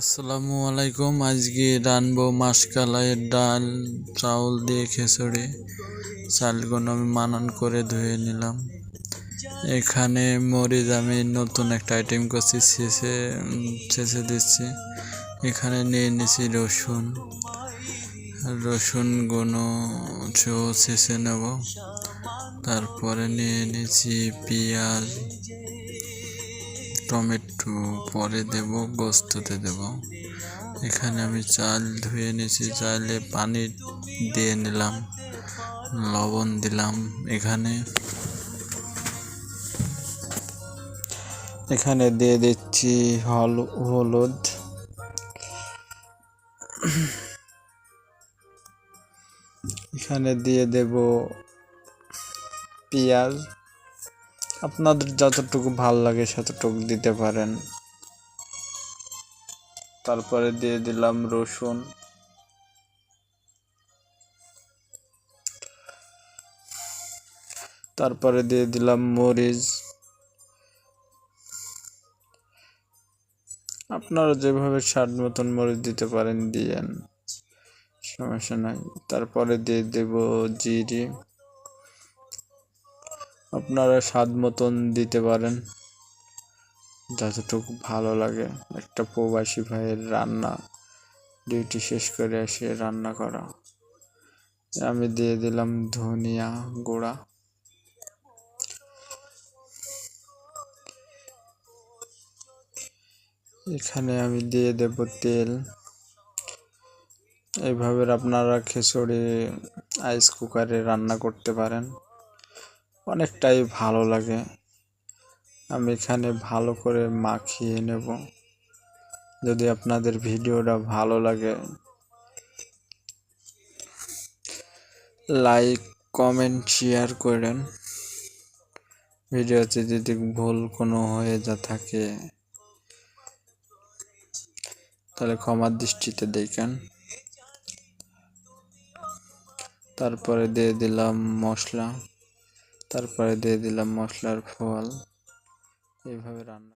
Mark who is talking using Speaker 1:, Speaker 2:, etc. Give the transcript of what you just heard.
Speaker 1: আসসালামু আলাইকুম। আজকে রানবো মাসকালাইয়ের ডাল, চাউল দিয়ে খিচুড়ি চালগুলো আমি মানন করে ধুয়ে নিলাম। এখানে মরিচ আমি নতুন একটা আইটেম করছি ছেঁচে ছেঁচে দিচ্ছি। এখানে নিয়ে নিছি রসুন। রসুনগুলো ছেঁচে নেব। তারপরে নিয়ে নিয়েছি পেঁয়াজ। টমেটো পরে দেব, গোস্ততে দেব। এখানে আমি চাল ধুয়ে নিয়েছি, চালে পানি দিয়ে নিলাম, লবণ দিলাম এখানে। এখানে দিয়ে দিচ্ছি হল, হলুদ। এখানে দিয়ে দেব পেঁয়াজ। আপনাদের যতটুকু ভালো লাগে ততটুকু দিতে পারেন। তারপরে দিয়ে দিলাম রসুন। তারপরে দিয়ে দিলাম মরিচ। আপনারা যেভাবে স্বাদ মতন মরিচ দিতে পারেন, দিয়েন। সমস্যা নাই। তারপরে দিয়ে দেব জিরে। আপনারা স্বাদ মতন দিতে পারেন। যতটুকু ভালো লাগে। একটা প্রবাসী ভাইয়ের রান্না। ডিউটি শেষ করে এসে রান্না করা। আমি দিয়ে দিলাম ধনিয়া গুঁড়া। এখানে আমি দিয়ে দেব তেল। এইভাবে আপনারা খিচুড়ি, আইস কুকারে রান্না করতে পারেন। অনেকটাই ভালো লাগে। আমি এখানে ভালো করে মাখিয়ে নেব। যদি আপনাদের ভিডিওটা ভালো লাগে, লাইক, কমেন্ট, শেয়ার করেন। ভিডিওতে যদি ভুল কোনো হয়ে যা থাকে, তাহলে ক্ষমার দৃষ্টিতে দেখেন। তারপরে দিয়ে দিলাম মশলা। তারপরে দিয়ে দিলাম মশলার ফল। এইভাবে রান্না